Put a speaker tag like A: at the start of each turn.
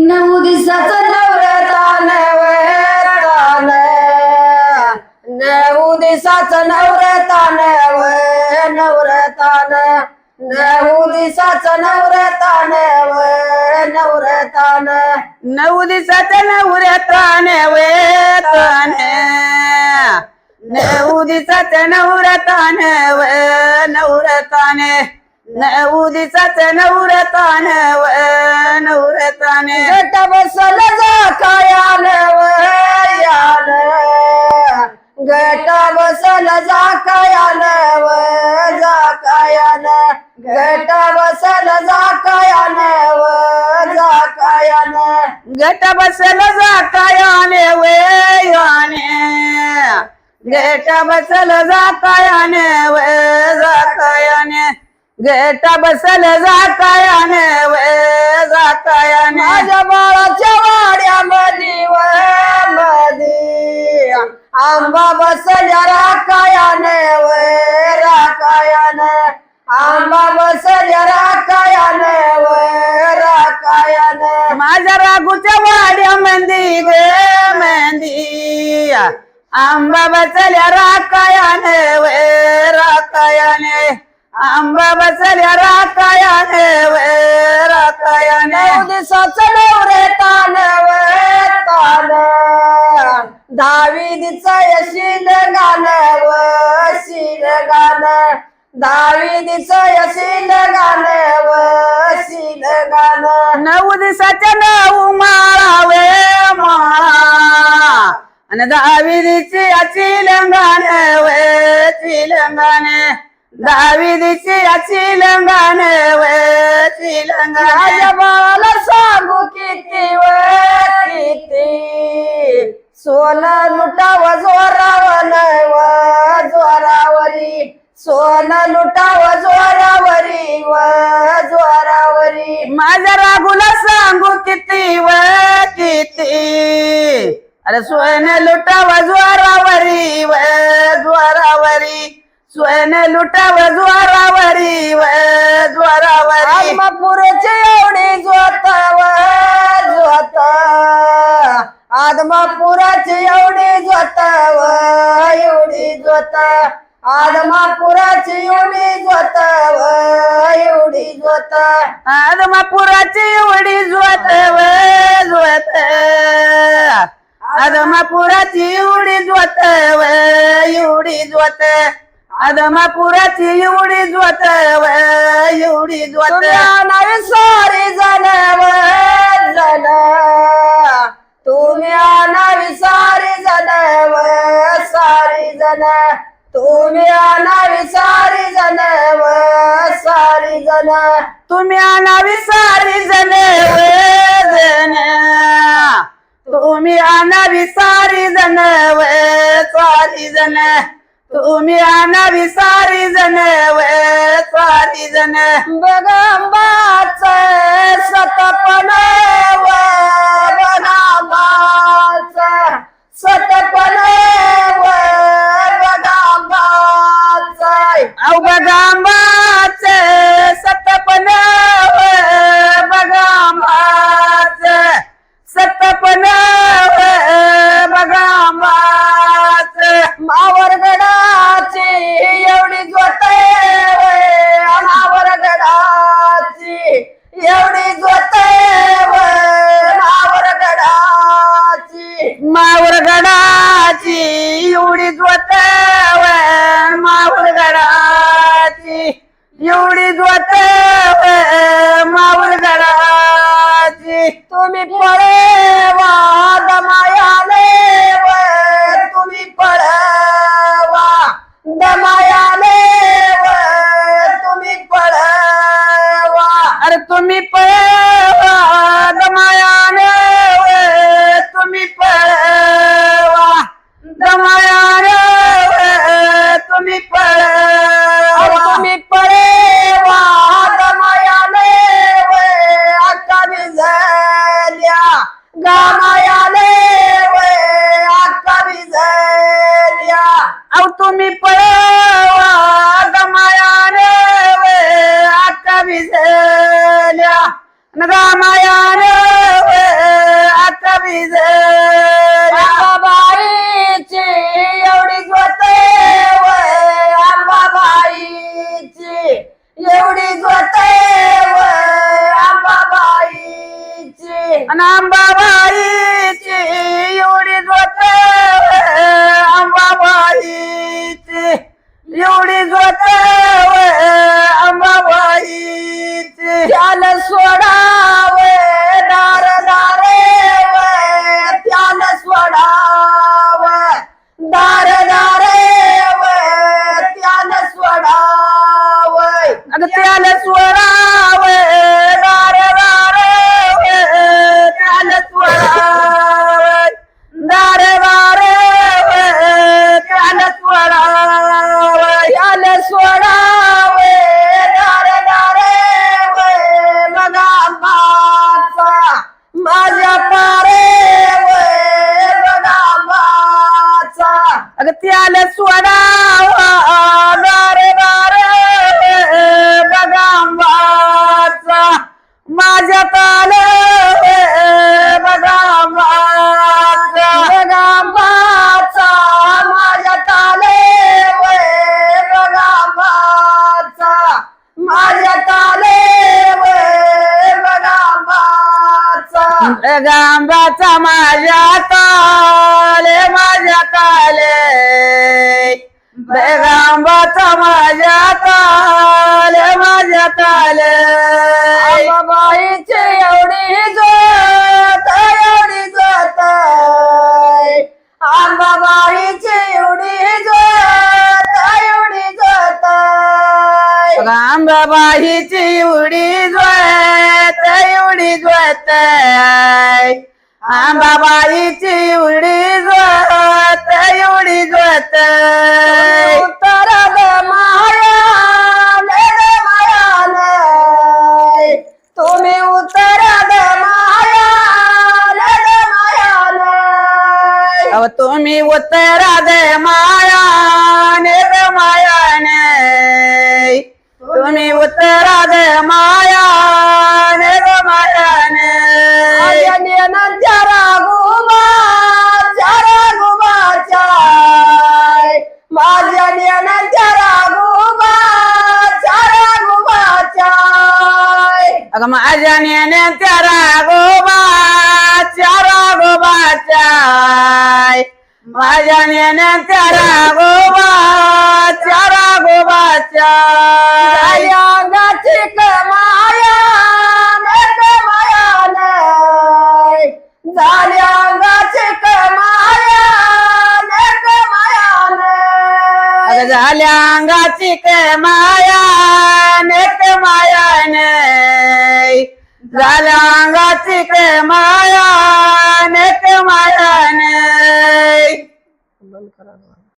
A: नऊ दिवसाचा नवरतान वतान नऊ दिवसाचा नवरतान व नवरतान नऊ दिवसाचा नवरतान व नवरतान
B: नऊ दिवसाचा नवरता वेतान नऊ दिवसाचा नवऱ्यातान व नवरतान दिवसाच्या नवरतान व नवरतान.
A: गट बसल जा कायान व यान गट बसल जा कायान व जा कायान गट बसल जा कायान व जा कायान
B: गट बसल गेट जातायाने वे जातायाने गेट बसल जातायाने वे जातायाने
A: माझ्या बाळाच्या वाड्यामध्ये व मधी आंबा बसल्या राकायान व राकायान आंबा बसल्या राकायान व राकायान
B: माझ्या रागूच्या वाड्या मंदी गे मंदी. आंबा बसल्या राकायाने वे राकायाने आंबा बसल्या राकायाने वे राकायाने
A: नऊ दिवसाचं नवरे तान व तान. दहावीचं यशील गाण व शील गाण दहावीचं यशील गाण व शील गाण
B: नऊ दिवसाच्या नऊ माळा वे माळा. आणि दहावीची याची लंगान वे चिलंगान दहावीची याची लंगान वे चिलंगान.
A: माझ्या बाळाला सांगू किती व किती? सोनं लुटाव जोरावर व जोरावरी. सोनं लुटाव जोरावरी व जोरावरी.
B: माझ्या रागुला सांगू किती व किती? अरे सोने लुटाव ज्वारावरी लुटाव ज्वारावरी व ज्वारावरी
A: आत्मापुराची एवढी जोत. व जोत आदमापुराची एवढी जोत व एवढी जोत. आदमापुराची एवढी जोत व एवढी जोत.
B: आदमापुराची एवढी ज्वत व ज्वत आदमापुराची एवढी ज्वत व एवढी ज्वत आदमापुराची एवढी ज्वत व एवढी ज्वत.
A: नावे सारी जण व जण तुम्ही नावी सारी जण व सारी जण तुम्ही नावी सारी जण व सारी जण
B: तुम्ही आणावी सारी जण व जण तुम्ही आणावी सारी जण व सारी जण तुम्ही आणावी सारी जण सारी जण.
A: बगंबाच सतपण मावर झाला
B: तुम्ही पळेवा एवढी आंबाबाईची. आणि
A: आंबाबाईची एवढी जोत आंबाबाईची. एवढी जोत
B: आंबाबाईची. त्याला
A: सोडा.
B: गांबाचा माझ्या ताले माझ्या ताले. बेगांबाचा माझ्या ताले माझ्या ताले.
A: बाईचे एवढी जोत एवढी जोत. आंबाबाईचे एवढी जोत एवढी जोत.
B: रामबाईची उडी ज्वत एवढी ज्वत आंबाबाईची उडी ज्वत एवढी ज्वत
A: तुम्ही
B: उत्तरा दे माया রাধে মায়ান গো মায়ানে আলিয়ানার যারা
A: গুমা যারা গুমা চায়। মালিয়ানার যারা গুমা যারা গুমা চায়।
B: আগমা আজানিয়ানে যারা গুমা যারা গুমা চায়। মালিয়ানে যারা গুমা যারা গুমা চায়।
A: झाल्या अंगाची कमाया नेक माया
B: झाल्या अंगाची के माया? नेक मायाने झाल्या अंगाची के माया? नेक मायाने